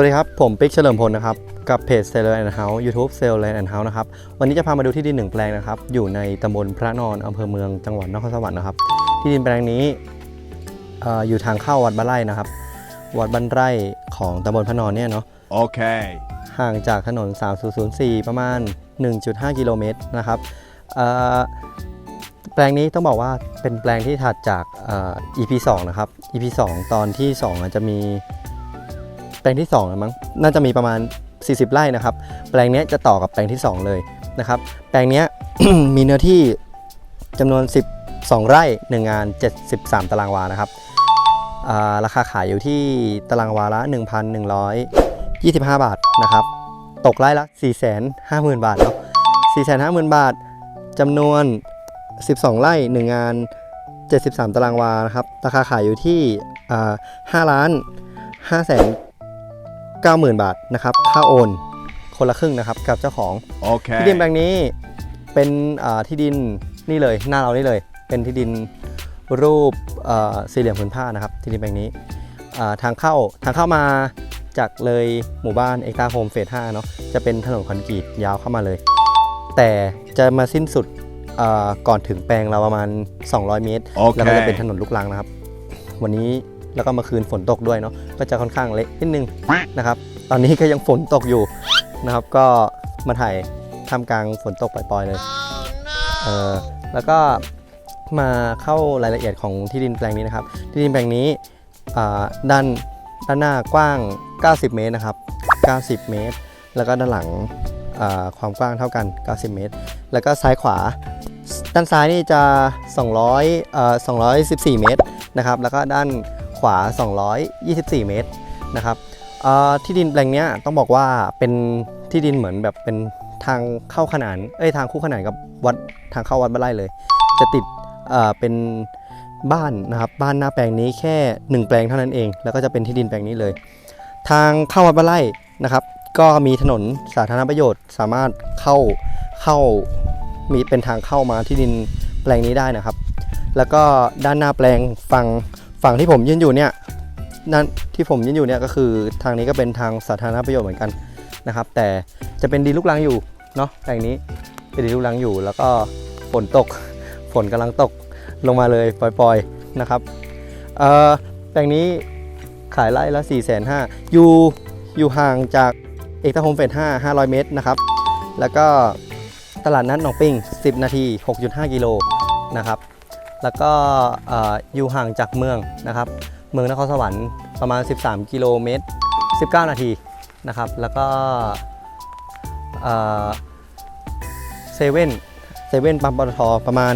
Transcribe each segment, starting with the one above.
วัสดีครับ ผมปิ๊กเฉลิมพลนะครับ กับเพจ s e l l e r and House YouTube s e l l e r and House นะครับ วันนี้จะพามาดูที่ดินหนึ่งแปลงนะครับ อยู่ในตำบลพระนอนอำเภอเมืองจังหวัดนครสวรรค์นะครับ ที่ดินแปลงนี้เอ่ออยู่ทางเข้าวัดบ้านไร่นะครับ วัดบ้านไร่ของตำบลพระนอนเนี่ยเนาะ Okay. ห่างจากถนน 3004 ประมาณ 1.5 กิโลเมตรนะครับเอ่อแปลงนี้ต้องบอกว่าเป็นแปลงที่ถัดจากเอ่อ EP 2 นะครับ EP 2 ตอนที่ 2 อาจจะมีแป ลงที่2นะมั้งน่าจะมีประมาณ 40 ไร่นะครับ แปลงนี้จะต่อกับแปลงที่ 2 เลยนะครับ แปลงนี้มีเนื้อที่จำนวน 12 ไร่ 1 งาน 73 ตารางวานะครับอ่าราคาขายอยู่ที่ตารางวาละ 1,125 บาทนะครับ ตกไร่ละ 450,000 บาทเนาะ450,000 บาทจำนวน 12 ไร่ 1 งาน 73 ตารางวานะครับ ราคาขายอยู่ที่อ่า5ล้าน5แสน 90,000 บาทนะครับค่าโอน คนละครึ่งนะครับกับเจ้าของที่ดินแปล Okay. งนี้เป็นอ่าที่ดินนี่เลยหน้าเรานี่เลย เป็นที่ดินรูปเอ่อสี่เหลี่ยมผืนผ้านะครับ ที่ดินแปลงนี้อ่าทางเข้าทางเข้ามาจากเลยหมู่บ้านเอกตาโฮมเฟส5เนาะจะเป็นถนนคอนกรีตยาวเข้ามาเลย แต่จะมาสิ้นสุดอ่าก่อนถึงแปลงเราประมาณ 200 เมตรแล้วก็จะเป็นถ Okay. นนลูกรังนะครับ วันนี้ แล้วก็เมื่อคืนฝนตกด้วยเนาะก็จะค่อนข้างเละนิดนึงนะครับ ตอนนี้ก็ยังฝนตกอยู่นะครับ ก็มาถ่ายท่ามกลางฝนตกปล่อยๆเลยเออแล้วก็มาเข้ารายละเอียดของที่ดินแปลงนี้นะครับ ที่ดินแปลงนี้อ่าด้านด้านหน้ากว้าง 90 เมตรนะครับ 90 เมตร แล้วก็ด้านหลังอ่าความกว้างเท่ากัน 90 เมตร แล้วก็ซ้ายขวา ด้านซ้ายนี่จะ 200เอ่อ214 เมตรนะครับ แล้วก็ด้าน ขวา 224 เมตรนะครับที่ดินแปลงนี้ต้องบอกว่าเป็นที่ดินเหมือนแบบเป็นทางเข้าขนานเอ้ยทางคู่ขนานกับวัดทางเข้าวัดบ้านไร่เลย จะติดเอ่อเป็นบ้านนะครับบ้านหน้าแปลงนี้แค่ 1 แปลงเท่านั้นเอง แล้วก็จะเป็นที่ดินแปลงนี้เลย ทางเข้าวัดบ้านไร่นะครับ ก็มีถนนสาธารณประโยชน์ สามารถเข้าเข้ามีเป็นทางเข้ามาที่ดินแปลงนี้ได้นะครับ แล้วก็ด้านหน้าแปลงฝั่ง ฝั่งที่ผมยืนอยู่เนี่ยด้านที่ผมยืนอยู่เนี่ยก็คือทางนี้ก็เป็นทางสาธารณประโยชน์เหมือนกันนะครับ แต่จะเป็นดินลูกรังอยู่เนาะแปลงนี้เป็นดินลูกรังอยู่ แล้วก็ฝนตกฝนกำลังตกลงมาเลยปล่อยๆนะครับเอ่อแปลงนี้ขายไร่ละ 4 5 0 0 0อยู่อยู่ห่างจากเอกตาโฮมเฟส5 500 เมตรนะครับ แล้วก็ตลาดนัดหนองปิง 10 นาที 6.5 กิโลนะครับ แล้วก็เอ่ออยู่ห่างจากเมืองนะครับ เมืองนครสวรรค์ประมาณ 13 กิโลเมตร 19 นาทีนะครับ แล้วก็เซเว่นเซเว่นปั๊มปตทประมาณ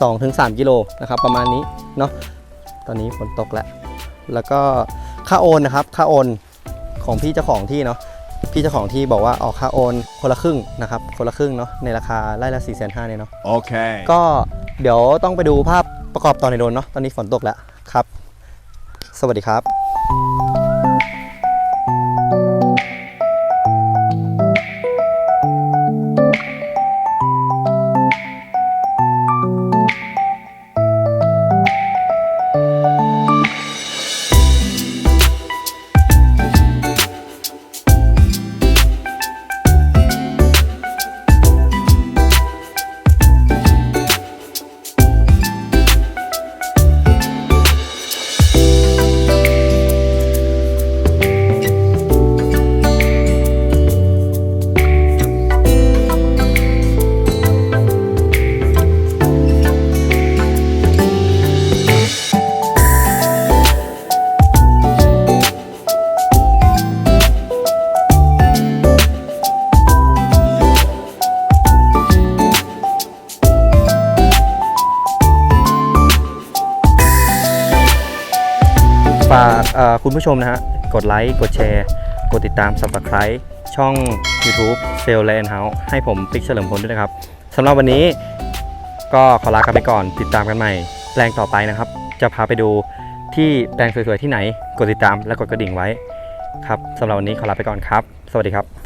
สองถึงสามกิโลนะครับ ประมาณนี้เนาะตอนนี้ฝนตกแล้ว แล้วก็ค่าโอนนะครับค่าโอนของพี่เจ้าของที่เนาะพี่เจ้าของที่บอกว่าออกค่าโอนคนละครึ่งนะครับ คนละครึ่งเนาะในราคาไร่ละ4 5 0 0 0เนี่ยเนาะ Okay. ก็ เดี๋ยวต้องไปดูภาพประกอบตอนในโดนเนาะตอนนี้ฝนตกแล้วครับ สวัสดีครับากคุณผู้ชมนะฮะ กดไลค์ กดแชร์ กดติดตาม Subscribe ช่อง YouTube s a l e Land House ให้ผมปิ๊กเฉลิมพลด้วยนะครับสำหรับวันนี้ก็ขอลากันไปก่อน ติดตามกันใหม่แปลงต่อไปนะครับ จะพาไปดูที่แปลงสวยๆที่ไหน กดติดตามและกดกระดิ่งไว้ครับสำหรับวันนี้ขอลาไปก่อนครับ สวัสดีครับ